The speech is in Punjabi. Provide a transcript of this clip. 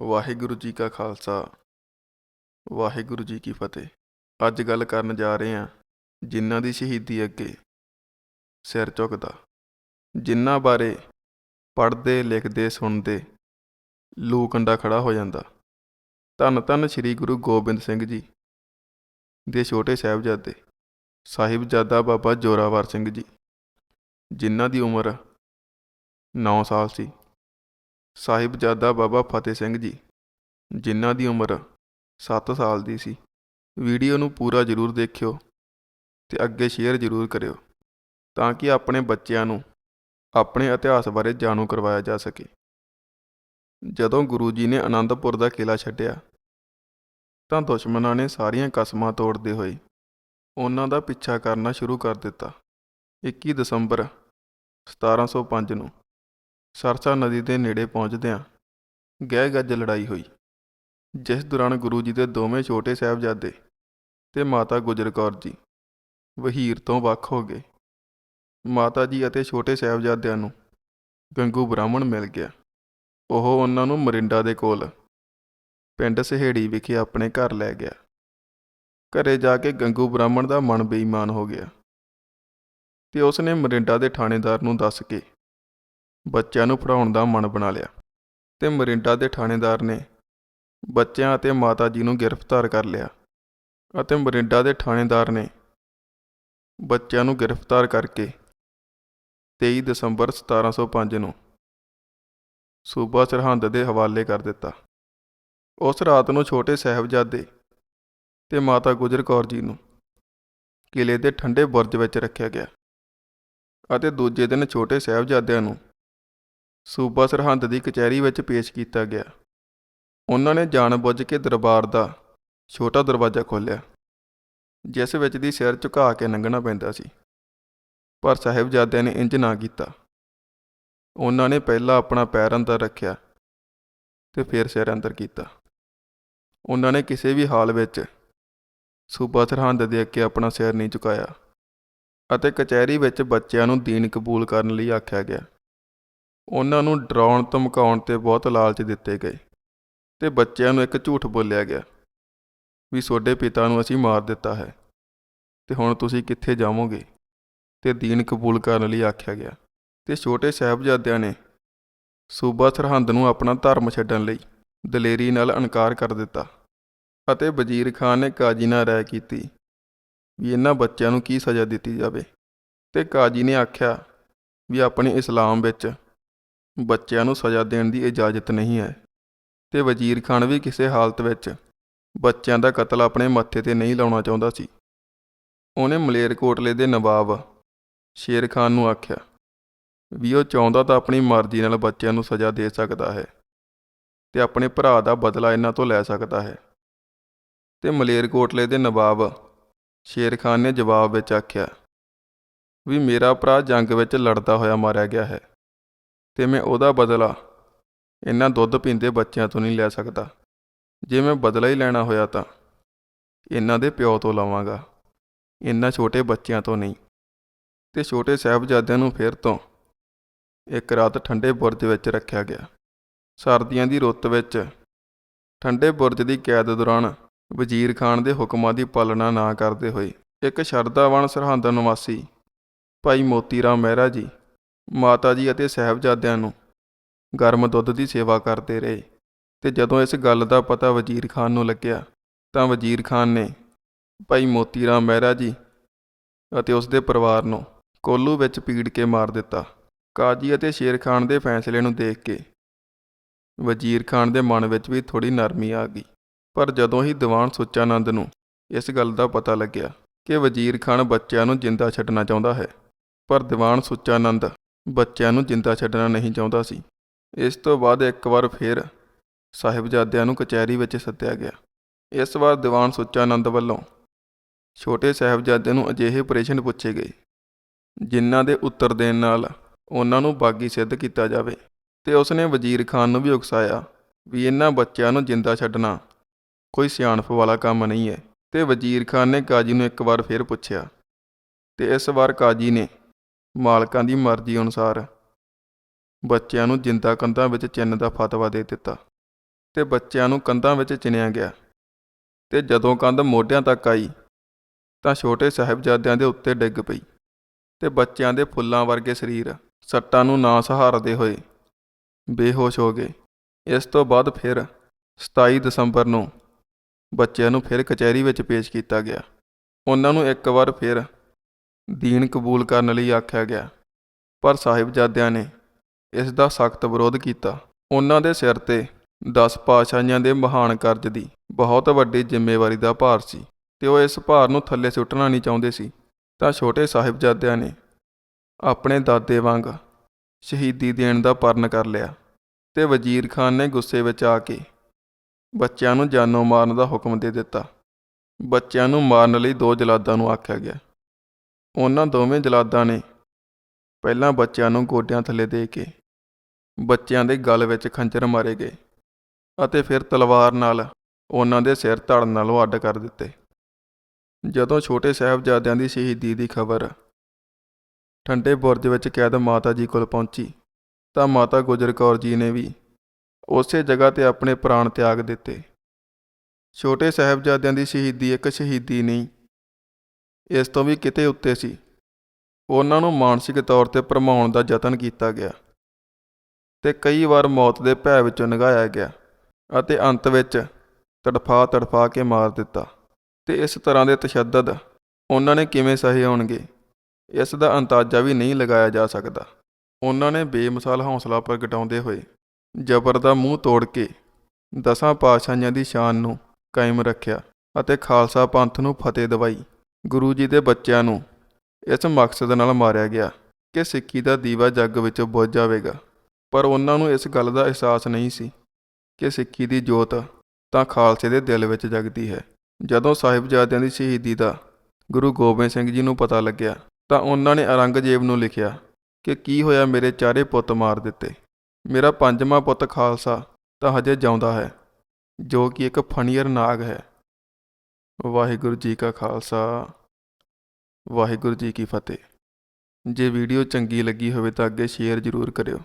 ਵਾਹਿਗੁਰੂ ਜੀ ਕਾ ਖਾਲਸਾ, ਵਾਹਿਗੁਰੂ ਜੀ ਕੀ ਫਤਿਹ। ਅੱਜ ਗੱਲ ਕਰਨ ਜਾ ਰਹੇ ਹਾਂ ਜਿਨ੍ਹਾਂ ਦੀ ਸ਼ਹੀਦੀ ਅੱਗੇ। ਸਿਰ ਝੁਕਦਾ। ਜਿਨ੍ਹਾਂ ਬਾਰੇ ਪੜ੍ਹਦੇ, ਲਿਖਦੇ, ਸੁਣਦੇ ਲੂ ਕੰਡਾ ਖੜਾ ਹੋ ਜਾਂਦਾ। ਧੰਨ ਧੰਨ ਸ੍ਰੀ ਗੁਰੂ ਗੋਬਿੰਦ ਸਿੰਘ ਜੀ ਦੇ ਛੋਟੇ ਸਾਹਿਬਜ਼ਾਦੇ ਸਾਹਿਬਜ਼ਾਦਾ ਬਾਬਾ ਜੋਰਾਵਰ ਸਿੰਘ ਜੀ, ਜਿਨ੍ਹਾਂ ਦੀ ਉਮਰ 9 ਸਾਲ ਸੀ। ਸਾਹਿਬਜ਼ਾਦਾ ਬਾਬਾ ਫਤਿਹ ਸਿੰਘ ਜੀ, ਜਿਨ੍ਹਾਂ ਦੀ ਉਮਰ 7 ਸਾਲ ਦੀ ਸੀ। ਵੀਡੀਓ ਨੂੰ ਪੂਰਾ ਜ਼ਰੂਰ ਦੇਖਿਓ ਤੇ ਅੱਗੇ ਸ਼ੇਅਰ ਜ਼ਰੂਰ ਕਰਿਓ ਤਾਂ ਕਿ ਆਪਣੇ ਬੱਚਿਆਂ ਨੂੰ ਆਪਣੇ ਇਤਿਹਾਸ ਬਾਰੇ ਜਾਣੂ ਕਰਵਾਇਆ ਜਾ ਸਕੇ। ਜਦੋਂ ਗੁਰੂ ਜੀ ਨੇ ਆਨੰਦਪੁਰ ਦਾ ਕਿਲਾ ਛੱਡਿਆ, ਤਾਂ ਦੁਸ਼ਮਣਾਂ ਨੇ ਸਾਰੀਆਂ ਕਸਮਾਂ ਤੋੜਦੇ ਹੋਏ ਉਹਨਾਂ ਦਾ ਪਿੱਛਾ ਕਰਨਾ ਸ਼ੁਰੂ ਕਰ ਦਿੱਤਾ। 21 ਦਸੰਬਰ 1705 ਨੂੰ ਸਰਸਾ ਨਦੀ ਦੇ ਨੇੜੇ ਪਹੁੰਚਦਿਆਂ ਗਹਿ ਗੱਜ ਲੜਾਈ ਹੋਈ। ਜਿਸ ਦੌਰਾਨ ਗੁਰੂ ਜੀ ਦੇ ਦੋਵੇਂ ਛੋਟੇ ਸਾਹਿਬਜ਼ਾਦੇ ਤੇ ਮਾਤਾ ਗੁਜਰ ਕੌਰ ਜੀ ਵਹੀਰ ਤੋਂ ਵੱਖ ਹੋ ਗਏ। ਮਾਤਾ ਜੀ ਅਤੇ ਛੋਟੇ ਸਾਹਿਬਜ਼ਾਦਿਆਂ ਨੂੰ ਗੰਗੂ ਬ੍ਰਾਹਮਣ ਮਿਲ ਗਿਆ। ਉਹ ਉਹਨਾਂ ਨੂੰ ਮਰਿੰਡਾ ਦੇ ਕੋਲ ਪਿੰਡ ਸਹੇੜੀ ਵਿਖੇ ਆਪਣੇ ਘਰ ਲੈ ਗਿਆ। ਘਰੇ ਜਾ ਕੇ ਗੰਗੂ ਬ੍ਰਾਹਮਣ ਦਾ ਮਨ ਬੇਈਮਾਨ ਹੋ ਗਿਆ ਤੇ ਉਸ ਨੇ ਮਰਿੰਡਾ ਦੇ ਥਾਣੇਦਾਰ ਨੂੰ ਦੱਸ ਕੇ ਬੱਚਿਆਂ ਨੂੰ ਪੜਾਉਣ ਦਾ ਮਨ ਬਣਾ ਲਿਆ ਤੇ ਮਰਿੰਡਾ ਦੇ ਥਾਣੇਦਾਰ ਨੇ ਬੱਚਿਆਂ ਅਤੇ ਮਾਤਾ ਜੀ ਨੂੰ ਗ੍ਰਿਫਤਾਰ ਕਰ ਲਿਆ ਅਤੇ ਮਰਿੰਡਾ ਦੇ ਥਾਣੇਦਾਰ ਨੇ ਬੱਚਿਆਂ ਨੂੰ ਗ੍ਰਿਫਤਾਰ ਕਰਕੇ 23 ਦਸੰਬਰ 1705 ਨੂੰ ਸੂਬਾ ਸਰਹੰਦ ਦੇ ਹਵਾਲੇ ਕਰ ਦਿੱਤਾ। ਉਸ ਰਾਤ ਨੂੰ ਛੋਟੇ ਸਾਹਿਬਜ਼ਾਦੇ ਤੇ ਮਾਤਾ ਗੁਜਰ ਕੌਰ ਜੀ ਨੂੰ ਕਿਲੇ ਦੇ ਠੰਡੇ ਬੁਰਜ ਵਿੱਚ ਰੱਖਿਆ ਗਿਆ ਅਤੇ ਦੂਜੇ ਦਿਨ ਛੋਟੇ ਸਾਹਿਬਜ਼ਾਦਿਆਂ ਨੂੰ ਸੂਬਾ ਸਰਹੰਦ ਦੀ ਕਚਹਿਰੀ ਵਿੱਚ ਪੇਸ਼ ਕੀਤਾ ਗਿਆ। ਉਹਨਾਂ ਨੇ ਜਾਣਬੁੱਝ ਕੇ ਦਰਬਾਰ ਦਾ ਛੋਟਾ ਦਰਵਾਜ਼ਾ ਖੋਲ੍ਹਿਆ, ਜਿਸ ਵਿੱਚ ਦੀ ਸਿਰ ਝੁਕਾ ਕੇ ਲੰਘਣਾ ਪੈਂਦਾ ਸੀ, ਪਰ ਸਾਹਿਬਜ਼ਾਦਿਆਂ ਨੇ ਇੰਜ ਨਾ ਕੀਤਾ। ਉਹਨਾਂ ਨੇ ਪਹਿਲਾਂ ਆਪਣਾ ਪੈਰ ਅੰਦਰ ਰੱਖਿਆ ਤੇ ਫਿਰ ਸਿਰ ਅੰਦਰ ਕੀਤਾ। ਉਹਨਾਂ ਨੇ ਕਿਸੇ ਵੀ ਹਾਲ ਵਿੱਚ ਸੂਬਾ ਸਰਹੰਦ ਦੇ ਅੱਗੇ ਆਪਣਾ ਸਿਰ ਨਹੀਂ ਝੁਕਾਇਆ ਅਤੇ ਕਚਹਿਰੀ ਵਿੱਚ ਬੱਚਿਆਂ ਨੂੰ ਦੀਨ ਕਬੂਲ ਕਰਨ ਲਈ ਆਖਿਆ ਗਿਆ। ਉਹਨਾਂ ਨੂੰ ਡਰਾਉਣ, ਧਮਕਾਉਣ ਤੇ ਬਹੁਤ ਲਾਲਚ ਦਿੱਤੇ ਗਏ ਤੇ ਬੱਚਿਆਂ ਨੂੰ ਇੱਕ ਝੂਠ ਬੋਲਿਆ ਗਿਆ ਵੀ ਤੁਹਾਡੇ ਪਿਤਾ ਨੂੰ ਅਸੀਂ ਮਾਰ ਦਿੱਤਾ ਹੈ ਤੇ ਹੁਣ ਤੁਸੀਂ ਕਿੱਥੇ ਜਾਵੋਗੇ? ਤੇ ਦੀਨ ਕਬੂਲ ਕਰਨ ਲਈ ਆਖਿਆ ਗਿਆ। ਤੇ ਛੋਟੇ ਸਾਹਿਬਜ਼ਾਦਿਆਂ ਨੇ ਸੂਬਾ ਸਰਹੰਦ ਨੂੰ ਆਪਣਾ ਧਰਮ ਛੱਡਣ ਲਈ ਦਲੇਰੀ ਨਾਲ ਇਨਕਾਰ ਕਰ ਦਿੱਤਾ ਅਤੇ ਵਜ਼ੀਰ ਖਾਨ ਨੇ ਕਾਜੀ ਨਾਲ ਰਾਏ ਕੀਤੀ ਵੀ ਇਹਨਾਂ ਬੱਚਿਆਂ ਨੂੰ ਕੀ ਸਜ਼ਾ ਦਿੱਤੀ ਜਾਵੇ। ਤੇ ਕਾਜੀ ਨੇ ਆਖਿਆ ਵੀ ਆਪਣੇ ਇਸਲਾਮ ਵਿੱਚ ਬੱਚਿਆਂ ਨੂੰ ਸਜ਼ਾ ਦੇਣ ਦੀ ਇਜਾਜ਼ਤ ਨਹੀਂ ਹੈ। ਤੇ ਵਜ਼ੀਰ ਖਾਨ ਵੀ ਕਿਸੇ ਹਾਲਤ ਵਿੱਚ ਬੱਚਿਆਂ ਦਾ ਕਤਲ ਆਪਣੇ ਮੱਥੇ ਤੇ ਨਹੀਂ ਲਾਉਣਾ ਚਾਹੁੰਦਾ ਸੀ। ਉਹਨੇ ਮਲੇਰਕੋਟਲੇ ਦੇ ਨਵਾਬ ਸ਼ੇਰ ਖਾਨ ਨੂੰ ਆਖਿਆ, ਵੀ ਉਹ ਚਾਹੁੰਦਾ ਤਾਂ ਆਪਣੀ ਮਰਜ਼ੀ ਨਾਲ ਬੱਚਿਆਂ ਨੂੰ ਸਜ਼ਾ ਦੇ ਸਕਦਾ ਹੈ ਤੇ ਆਪਣੇ ਭਰਾ ਦਾ ਬਦਲਾ ਇਹਨਾਂ ਤੋਂ ਲੈ ਸਕਦਾ ਹੈ। ਤੇ ਮਲੇਰਕੋਟਲੇ ਦੇ ਨਵਾਬ ਸ਼ੇਰ ਖਾਨ ਨੇ ਜਵਾਬ ਵਿੱਚ ਆਖਿਆ, ਵੀ ਮੇਰਾ ਭਰਾ ਜੰਗ ਵਿੱਚ ਲੜਦਾ ਹੋਇਆ ਮਾਰਿਆ ਗਿਆ ਹੈ। ਤੇ ਮੈਂ ਉਹਦਾ ਬਦਲਾ ਇਹਨਾਂ ਦੁੱਧ ਪੀਂਦੇ ਬੱਚਿਆਂ ਤੋਂ ਨਹੀਂ ਲੈ ਸਕਦਾ। ਜੇ ਮੈਂ ਬਦਲਾ ਹੀ ਲੈਣਾ ਹੋਇਆ ਤਾਂ ਇਹਨਾਂ ਦੇ ਪਿਓ ਤੋਂ ਲਵਾਂਗਾ, ਇਹਨਾਂ ਛੋਟੇ ਬੱਚਿਆਂ ਤੋਂ ਨਹੀਂ। ਤੇ ਛੋਟੇ ਸਾਹਿਬਜ਼ਾਦਿਆਂ ਨੂੰ ਫਿਰ ਤੋਂ ਇੱਕ ਰਾਤ ਠੰਡੇ ਬੁਰਜ ਵਿੱਚ ਰੱਖਿਆ ਗਿਆ। ਸਰਦੀਆਂ ਦੀ ਰੁੱਤ ਵਿੱਚ ਠੰਡੇ ਬੁਰਜ ਦੀ ਕੈਦ ਦੌਰਾਨ ਵਜ਼ੀਰ ਖਾਨ ਦੇ ਹੁਕਮਾਂ ਦੀ ਪਾਲਣਾ ਨਾ ਕਰਦੇ ਹੋਏ ਇੱਕ ਸ਼ਰਧਾਵਾਨ ਸਰਹੰਦ ਨਿਵਾਸੀ ਭਾਈ ਮੋਤੀ ਰਾਮ ਮਹਿਰਾ ਜੀ ਮਾਤਾ ਜੀ ਅਤੇ ਸਾਹਿਬਜ਼ਾਦਿਆਂ ਨੂੰ ਗਰਮ ਦੁੱਧ ਦੀ ਸੇਵਾ ਕਰਦੇ ਰਹੇ ਤੇ ਜਦੋਂ ਇਸ ਗੱਲ ਦਾ ਪਤਾ ਵਜ਼ੀਰ ਖਾਨ ਨੂੰ ਲੱਗਿਆ ਤਾਂ ਵਜ਼ੀਰ ਖਾਨ ਨੇ ਭਾਈ ਮੋਤੀ ਰਾਮ ਮਹਿਰਾ ਜੀ ਅਤੇ ਉਸ ਦੇ ਪਰਿਵਾਰ ਨੂੰ ਕੋਲੂ ਵਿੱਚ ਪੀੜ ਕੇ ਮਾਰ ਦਿੱਤਾ। ਕਾਜੀ ਅਤੇ ਸ਼ੇਰ ਖਾਨ ਦੇ ਫੈਸਲੇ ਨੂੰ ਦੇਖ ਕੇ ਵਜ਼ੀਰ ਖਾਨ ਦੇ ਮਨ ਵਿੱਚ ਵੀ ਥੋੜੀ ਨਰਮੀ ਆ ਗਈ। ਪਰ ਜਦੋਂ ਹੀ ਦੀਵਾਨ ਸੁੱਚਾਨੰਦ ਨੂੰ ਇਸ ਗੱਲ ਦਾ ਪਤਾ ਲੱਗਿਆ ਕਿ ਵਜ਼ੀਰ ਖਾਨ ਬੱਚਿਆਂ ਨੂੰ ਜਿੰਦਾ ਛੱਡਣਾ ਚਾਹੁੰਦਾ ਹੈ, ਪਰ ਦੀਵਾਨ ਸੁੱਚਾਨੰਦ ਬੱਚਿਆਂ ਨੂੰ ਜਿੰਦਾ ਛੱਡਣਾ ਨਹੀਂ ਚਾਹੁੰਦਾ ਸੀ। ਇਸ ਤੋਂ ਬਾਅਦ ਇੱਕ ਵਾਰ ਫਿਰ ਸਾਹਿਬਜ਼ਾਦਿਆਂ ਨੂੰ ਕਚਹਿਰੀ ਵਿੱਚ ਸੱਦਿਆ ਗਿਆ। ਇਸ ਵਾਰ ਦੀਵਾਨ ਸੁੱਚਾਨੰਦ ਵੱਲੋਂ ਛੋਟੇ ਸਾਹਿਬਜ਼ਾਦਿਆਂ ਨੂੰ ਅਜਿਹੇ ਪ੍ਰਸ਼ਨ ਪੁੱਛੇ ਗਏ, ਜਿਨ੍ਹਾਂ ਦੇ ਉੱਤਰ ਦੇਣ ਨਾਲ ਉਹਨਾਂ ਨੂੰ ਬਾਗੀ ਸਿੱਧ ਕੀਤਾ ਜਾਵੇ ਤੇ ਉਸਨੇ ਵਜ਼ੀਰ ਖਾਨ ਨੂੰ ਵੀ ਉਕਸਾਇਆ ਵੀ ਇਹਨਾਂ ਬੱਚਿਆਂ ਨੂੰ ਜਿੰਦਾ ਛੱਡਣਾ ਕੋਈ ਸਿਆਣਪ ਵਾਲਾ ਕੰਮ ਨਹੀਂ ਹੈ। ਤੇ ਵਜ਼ੀਰ ਖਾਨ ਨੇ ਕਾਜੀ ਨੂੰ ਇੱਕ ਵਾਰ ਫਿਰ ਪੁੱਛਿਆ ਤੇ ਇਸ ਵਾਰ ਕਾਜੀ ਨੇ ਮਾਲਕਾਂ ਦੀ ਮਰਜ਼ੀ ਅਨੁਸਾਰ ਬੱਚਿਆਂ ਨੂੰ ਜਿੰਦਾ ਕੰਧਾਂ ਵਿੱਚ ਚਿੰਨ ਦਾ ਫਤਵਾ ਦੇ ਦਿੱਤਾ ਤੇ ਬੱਚਿਆਂ ਨੂੰ ਕੰਧਾਂ ਵਿੱਚ ਚਿਣਿਆ ਗਿਆ। ਤੇ ਜਦੋਂ ਕੰਧ ਮੋਢਿਆਂ ਤੱਕ ਆਈ ਤਾਂ ਛੋਟੇ ਸਾਹਿਬਜ਼ਾਦਿਆਂ ਦੇ ਉੱਤੇ ਡਿੱਗ ਪਈ ਤੇ ਬੱਚਿਆਂ ਦੇ ਫੁੱਲਾਂ ਵਰਗੇ ਸਰੀਰ ਸੱਟਾਂ ਨੂੰ ਨਾ ਸਹਾਰਦੇ ਹੋਏ ਬੇਹੋਸ਼ ਹੋ ਗਏ। ਇਸ ਤੋਂ ਬਾਅਦ ਫਿਰ 27 ਦਸੰਬਰ ਨੂੰ ਬੱਚਿਆਂ ਨੂੰ ਫਿਰ ਕਚਹਿਰੀ ਵਿੱਚ ਪੇਸ਼ ਕੀਤਾ ਗਿਆ। ਉਹਨਾਂ ਨੂੰ ਇੱਕ ਵਾਰ ਫਿਰ ਦੀਨ ਕਬੂਲ ਕਰਨ ਲਈ ਆਖਿਆ ਗਿਆ। ਪਰ ਸਾਹਿਬਜ਼ਾਦਿਆਂ ਨੇ ਇਸ ਦਾ ਸਖਤ ਵਿਰੋਧ ਕੀਤਾ। ਉਹਨਾਂ ਦੇ ਸਿਰ ਤੇ 10 ਪਾਤਸ਼ਾਹੀਆਂ ਦੇ ਮਹਾਨ ਕਰਜ਼ ਦੀ ਬਹੁਤ ਵੱਡੀ ਜ਼ਿੰਮੇਵਾਰੀ ਦਾ ਭਾਰ ਸੀ ਤੇ ਉਹ ਇਸ ਭਾਰ ਨੂੰ ਥੱਲੇ ਸੁੱਟਣਾ ਨਹੀਂ ਚਾਹੁੰਦੇ ਸੀ। ਤਾਂ ਛੋਟੇ ਸਾਹਿਬਜ਼ਾਦਿਆਂ ਨੇ ਆਪਣੇ ਦਾਦੇ ਵਾਂਗ ਸ਼ਹੀਦੀ ਦੇਣ ਦਾ ਪਰਨ ਕਰ ਲਿਆ ਤੇ ਵਜ਼ੀਰ ਖਾਨ ਨੇ ਗੁੱਸੇ ਵਿੱਚ ਆ ਕੇ ਬੱਚਿਆਂ ਨੂੰ ਜਾਨੋਂ ਮਾਰਨ ਦਾ ਹੁਕਮ ਦੇ ਦਿੱਤਾ। ਬੱਚਿਆਂ ਨੂੰ ਮਾਰਨ ਲਈ ਦੋ ਜਲਾਦਾਂ ਨੂੰ ਆਖਿਆ ਗਿਆ। ਉਹਨਾਂ ਦੋਵੇਂ ਜਲਾਦਾਂ ਨੇ ਪਹਿਲਾਂ ਬੱਚਿਆਂ ਨੂੰ ਗੋਡਿਆਂ ਥੱਲੇ ਦੇ ਕੇ ਬੱਚਿਆਂ ਦੇ ਗਲ ਵਿੱਚ ਖੰਜਰ ਮਾਰੇ ਗਏ ਅਤੇ ਫਿਰ ਤਲਵਾਰ ਨਾਲ ਉਹਨਾਂ ਦੇ ਸਿਰ ਧੜ ਨਾਲੋਂ ਅੱਡ ਕਰ ਦਿੱਤੇ। ਜਦੋਂ ਛੋਟੇ ਸਾਹਿਬਜ਼ਾਦਿਆਂ ਦੀ ਸ਼ਹੀਦੀ ਦੀ ਖਬਰ ਠੰਡੇ ਬੁਰਜ ਵਿੱਚ ਕੈਦ ਮਾਤਾ ਜੀ ਕੋਲ ਪਹੁੰਚੀ, ਤਾਂ ਮਾਤਾ ਗੁਜਰ ਕੌਰ ਜੀ ਨੇ ਵੀ ਉਸੇ ਜਗ੍ਹਾ ਤੇ ਆਪਣੇ ਪ੍ਰਾਣ ਤਿਆਗ ਦਿੱਤੇ। ਛੋਟੇ ਸਾਹਿਬਜ਼ਾਦਿਆਂ ਦੀ ਸ਼ਹੀਦੀ ਇੱਕ ਸ਼ਹੀਦੀ ਨਹੀਂ ਇਸ ਤੋਂ ਵੀ ਕਿਤੇ ਉੱਤੇ ਸੀ। ਉਹਨਾਂ ਨੂੰ ਮਾਨਸਿਕ ਤੌਰ ਤੇ ਭਰਮਾਉਣ ਦਾ ਯਤਨ ਕੀਤਾ ਗਿਆ ਤੇ ਕਈ ਵਾਰ ਮੌਤ ਦੇ ਭੈ ਵਿੱਚੋਂ ਨਗਾਇਆ ਗਿਆ ਅਤੇ ਅੰਤ ਵਿੱਚ ਤੜਫਾ ਤੜਫਾ ਕੇ ਮਾਰ ਦਿੱਤਾ ਤੇ ਇਸ ਤਰ੍ਹਾਂ ਦੇ ਤਸ਼ੱਦਦ ਉਹਨਾਂ ਨੇ ਕਿਵੇਂ ਸਹੇ ਹੋਣਗੇ, ਇਸ ਦਾ ਅੰਦਾਜ਼ਾ ਵੀ ਨਹੀਂ ਲਗਾਇਆ ਜਾ ਸਕਦਾ। ਉਹਨਾਂ ਨੇ ਬੇਮਿਸਾਲ ਹੌਸਲਾ ਪ੍ਰਗਟਾਉਂਦੇ ਹੋਏ ਜ਼ਬਰ ਦਾ ਮੂੰਹ ਤੋੜ ਕੇ ਦਸਾਂ ਪਾਤਸ਼ਾਹੀਆਂ ਦੀ ਸ਼ਾਨ ਨੂੰ ਕਾਇਮ ਰੱਖਿਆ ਅਤੇ ਖਾਲਸਾ ਪੰਥ ਨੂੰ ਫਤਿਹ ਦਿਵਾਈ। ਗੁਰੂ ਜੀ ਦੇ ਬੱਚਿਆਂ ਨੂੰ ਇਸ ਮਕਸਦ ਨਾਲ ਮਾਰਿਆ ਗਿਆ ਕਿ ਸਿੱਖੀ ਦਾ ਦੀਵਾ ਜੱਗ ਵਿੱਚ ਬੁੱਝ ਜਾਵੇਗਾ। ਪਰ ਉਹਨਾਂ ਨੂੰ ਇਸ ਗੱਲ ਦਾ ਅਹਿਸਾਸ ਨਹੀਂ ਸੀ ਕਿ ਸਿੱਖੀ ਦੀ ਜੋਤ ਤਾਂ ਖਾਲਸੇ ਦੇ ਦਿਲ ਵਿੱਚ ਜਗਦੀ ਹੈ। ਜਦੋਂ ਸਾਹਿਬਜ਼ਾਦਿਆਂ ਦੀ ਸ਼ਹੀਦੀ ਦਾ ਗੁਰੂ ਗੋਬਿੰਦ ਸਿੰਘ ਜੀ ਨੂੰ ਪਤਾ ਲੱਗਿਆ ਤਾਂ ਉਹਨਾਂ ਨੇ ਔਰੰਗਜ਼ੇਬ ਨੂੰ ਲਿਖਿਆ ਕਿ ਕੀ ਹੋਇਆ ਮੇਰੇ ਚਾਰੇ ਪੁੱਤ ਮਾਰ ਦਿੱਤੇ। ਮੇਰਾ ਪੰਜਵਾਂ ਪੁੱਤ ਖਾਲਸਾ ਤਾਂ ਹਜੇ ਜਿਉਂਦਾ ਹੈ, ਜੋ ਕਿ ਇੱਕ ਫਣੀਅਰ ਨਾਗ ਹੈ। ਵਾਹਿਗੁਰੂ ਜੀ ਕਾ ਖਾਲਸਾ, ਵਾਹਿਗੁਰੂ ਜੀ ਕੀ ਫਤਿਹ। ਜੇ ਵੀਡੀਓ ਚੰਗੀ ਲੱਗੀ ਹੋਵੇ ਤਾਂ ਅੱਗੇ ਸ਼ੇਅਰ ਜ਼ਰੂਰ ਕਰਿਓ।